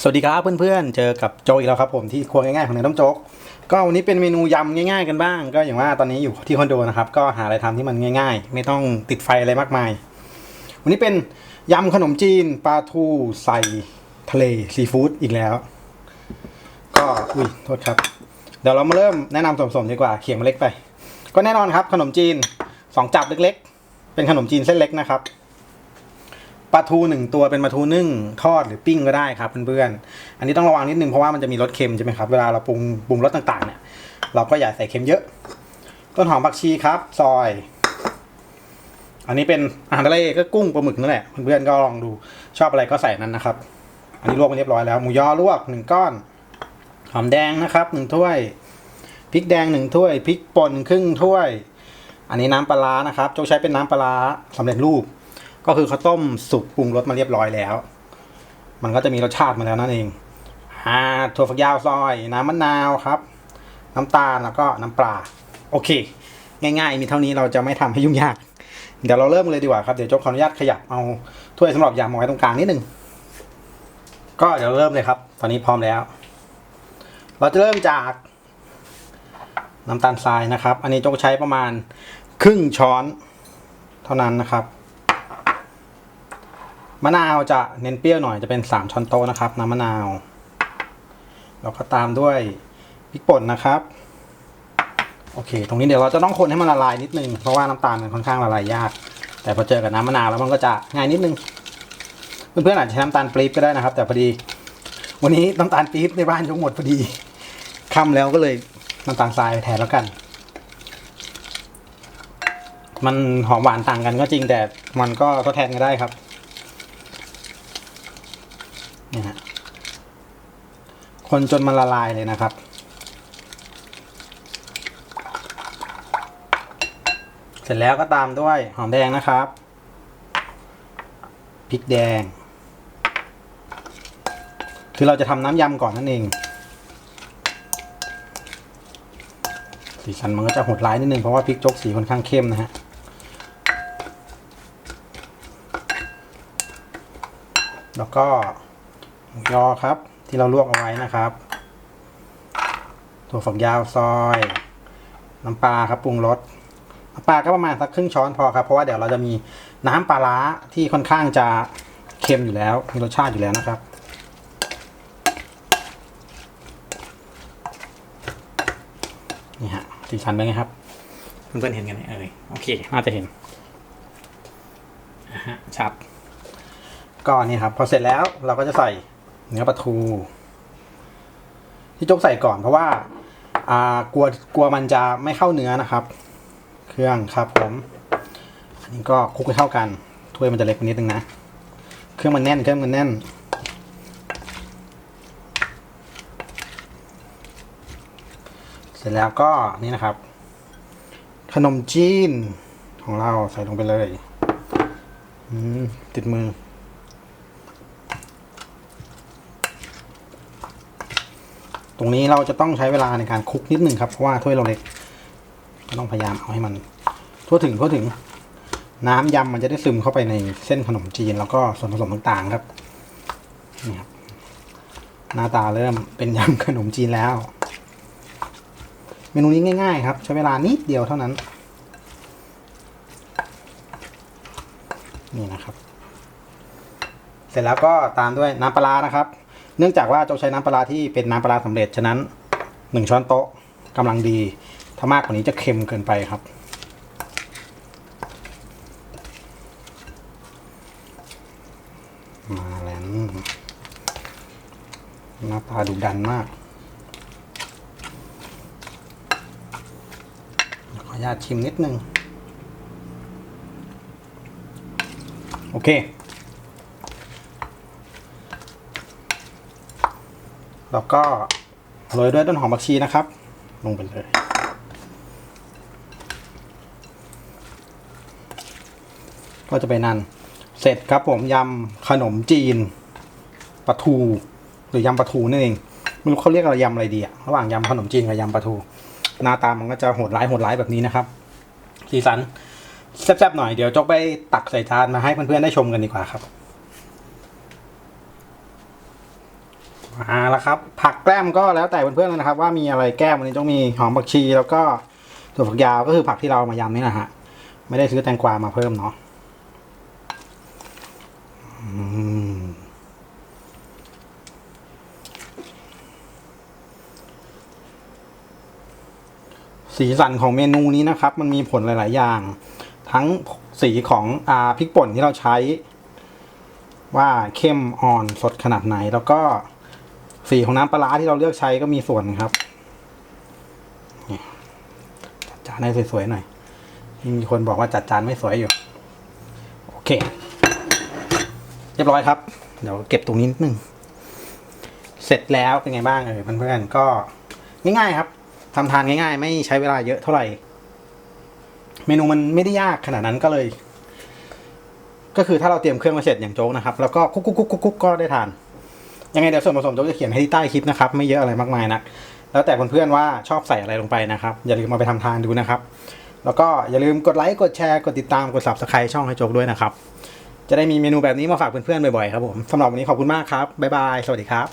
สวัสดีครับเพื่อนๆ เจอกับโจอีกแล้วครับผมที่ครัวง่ายๆของนายต้มโจ๊ก ก็วันนี้เป็นเมนูยำง่ายๆกันบ้าง ก็อย่างว่าตอนนี้อยู่ที่คอนโดนะครับ ก็หาอะไรทำที่มันง่าย ๆ ไม่ต้องติดไฟอะไรมากมาย วันนี้เป็นยำขนมจีนปลาทูใส่ทะเลซีฟู้ดอีกแล้ว ก็อุ้ยโทษครับ เดี๋ยวเรามาเริ่มแนะนำส่วนผสมดีกว่าเขียงมันเล็กไป ก็แน่นอนครับขนมจีนสองจับเล็กๆ เป็นขนมจีนเส้นเล็กนะครับ ปลาทูหนึ่งตัวเป็นปลาทูนึ่งทอดหรือปิ้งก็ได้ครับเพื่อนๆ อันนี้ต้องระวังนิดนึงเพราะว่ามันจะมีรสเค็มใช่ไหมครับ เวลาเราปรุงปรุงรสต่างๆเนี่ย เราก็อย่าใส่เค็มเยอะ ต้นหอมผักชีครับ ซอย อันนี้เป็นอาหารทะเลก็กุ้งปลาหมึกนั่นแหละเพื่อนๆก็ลองดูชอบอะไรก็ใส่นั้นนะครับ อันนี้ลวกมาเรียบร้อยแล้วหมูยอลวกหนึ่งก้อน หอมแดงนะครับหนึ่งถ้วยพริกแดงหนึ่งถ้วยพริกป่นครึ่งถ้วย อันนี้น้ำปลาร้านะครับโจใช้เป็นน้ำปลาร้าสำเร็จรูป ก็คือเขาต้มสุกปรุงรสมาเรียบร้อยแล้ว มันก็จะมีรสชาติมาแล้วนั่นเองอ่าถั่วฝักยาวซอย น้ำมะนาวครับ น้ำตาลแล้วก็น้ำปลาโอเค ง่าย ๆ มีเท่านี้เราจะไม่ทำให้ยุ่งยาก เดี๋ยวเราเริ่มเลยดีกว่าครับเดี๋ยวโจกขออนุญาตขยับเอาถ้วยสำหรับยำมาไว้ตรงกลางนิดนึงก็เดี๋ยวเริ่มเลยครับ ตอนนี้พร้อมแล้ว เราจะเริ่มจากน้ำตาลทรายนะครับ อันนี้โจกใช้ประมาณครึ่งช้อนเท่านั้นนะครับ มะนาวจะเน้นเปรี้ยวหน่อยจะเป็น 3 ช้อนโต๊ะนะครับ น้ำมะนาว แล้วก็ตามด้วยพริกป่นนะครับ โอเค ตรงนี้เดี๋ยวเราจะต้องคนให้มันละลายนิดนึง เพราะว่าน้ำตาลมันค่อนข้างละลายยาก แต่พอเจอกับน้ำมะนาวแล้วมันก็จะง่ายนิดนึง เพื่อนๆอาจจะใช้น้ำตาลปี๊บก็ได้นะครับ แต่พอดี วันนี้น้ำตาลปี๊บในบ้านยกหมดพอดีค่ำแล้วก็เลยน้ำตาลทรายแทนแล้วกัน มันหอมหวานต่างกันก็จริงแต่มันก็ทดแทนกันได้ครับ เนี่ยฮะ คนจนมันละลายเลยนะครับ เสร็จแล้วก็ตามด้วยหอมแดงนะครับพริกแดง คือเราจะทำน้ำยำก่อนนั่นเองสีสันมันก็จะโหดร้ายนิดนึงเพราะว่าพริกโจกสีค่อนข้างเข้มนะฮะแล้วก็หมูยอครับ ที่เราลวกเอาไว้นะครับ ถั่วฝักยาวซอย น้ำปลาครับปรุงรสน้ำปลาก็ประมาณสักครึ่งช้อนพอครับเพราะว่าเดี๋ยวเราจะมีน้ำปลาร้าที่ค่อนข้างจะเค็มอยู่แล้วมีรสชาติอยู่แล้วนะครับนี่ฮะสีสันเป็นไงครับเพื่อนๆเห็นกันไหมเอ่ยโอเคน่าจะเห็นอะฮะชัดก็นี่ครับ พอเสร็จแล้วเราก็จะใส่ เนื้อปลาทู ที่จกใส่ก่อนเพราะว่าอ่ากลัวกลัวมันจะไม่เข้าเนื้อนะครับ เครื่องครับผมอันนี้ก็คลุกให้เข้ากันถ้วยมันจะเล็กกว่านิดนึงนะ เครื่องมันแน่นเครื่องมันแน่น เสร็จแล้วก็นี่นะครับ ขนมจีนของเราใส่ลงไปเลยอืมติดมือ ตรงนี้เราจะต้องใช้เวลาในการคลุกนิดหนึ่งครับเพราะว่าถ้วยเราเล็กก็ต้องพยายามเอาให้มัน ทั่วถึงทั่วถึง น้ำยำมันจะได้ซึมเข้าไปในเส้นขนมจีน แล้วก็ส่วนผสมต่างๆครับนี่ครับหน้าตาเริ่มเป็นยำขนมจีนแล้ว เมนูนี้ง่าย ๆ ครับ ใช้เวลานิดเดียวเท่านั้น นี่นะครับ เสร็จแล้วก็ตามด้วยน้ำปลานะครับ เนื่องจากว่าโจกใช้น้ำปลาที่เป็นน้ำปลาร้าสำเร็จฉะนั้นหนึ่งช้อนโต๊ะกำลังดี ถ้ามากกว่านี้จะเค็มเกินไปครับ มาแล้วน้าตาดุดันมากขออนุญาตชิมนิดนึง โอเค แล้วก็โรยด้วยต้นหอมผักชีนะครับ ลงไปเลย ก็จะไปนั่นเสร็จครับผมยำขนมจีนปลาทูหรือยำปลาทูนั่นเองไม่รู้เขาเรียกอะไรยำอะไรดีอะระหว่างยำขนมจีนกับยำปลาทู หน้าตามันก็จะโหดร้ายโหดร้ายแบบนี้นะครับสีสันแซ่บๆหน่อยเดี๋ยวจกไปตักใส่จานมาให้เพื่อนๆได้ชมกันดีกว่าครับ มาแล้วครับ ผักแกล้มก็แล้วแต่เพื่อนๆเลยนะครับ ว่ามีอะไรแก้มวันนี้ต้องมีหอมผักชี แล้วก็ถั่วฝักยาวก็คือผักที่เราเอามายำนี่แหละฮะไม่ได้ซื้อแตงกวามาเพิ่มเนาะสีสันของเมนูนี้นะครับ มันมีผลหลาย ๆ อย่าง ทั้งสีของอาพริกป่นที่เราใช้ ว่าเข้มอ่อนสดขนาดไหนแล้วก็ สีของน้ำปลาที่เราเลือกใช้ก็มีส่วนครับจัดจานให้สวยๆหน่อยมีคนบอกว่าจัดจานไม่สวยอยู่ โอเค เรียบร้อยครับ เดี๋ยวเก็บตรงนี้นิดนึง เสร็จแล้วเป็นไงบ้างเออเพื่อนๆก็ง่ายๆครับทำทานง่ายๆ ไม่ใช้เวลาเยอะเท่าไหร่ เมนูมันไม่ได้ยากขนาดนั้นก็เลย ก็คือถ้าเราเตรียมเครื่องมาเสร็จอย่างโจ๊กนะครับ แล้วก็คุกคุกคุกคุกคุกก็ได้ทาน ยังไงเดี๋ยวส่วนผสมโจ๊กจะเขียนให้ที่ใต้คลิปนะครับ ไม่เยอะอะไรมากมายนักแล้วแต่เพื่อนๆว่าชอบใส่อะไรลงไปนะครับ อย่าลืมมาไปทำทานดูนะครับ แล้วก็อย่าลืมกดไลค์กดแชร์กดติดตามกด subscribe ช่องให้โจ๊กด้วยนะครับ จะได้มีเมนูแบบนี้มาฝากเพื่อนๆบ่อยๆครับผมสำหรับวันนี้ขอบคุณมากครับบ๊ายบายสวัสดีครับ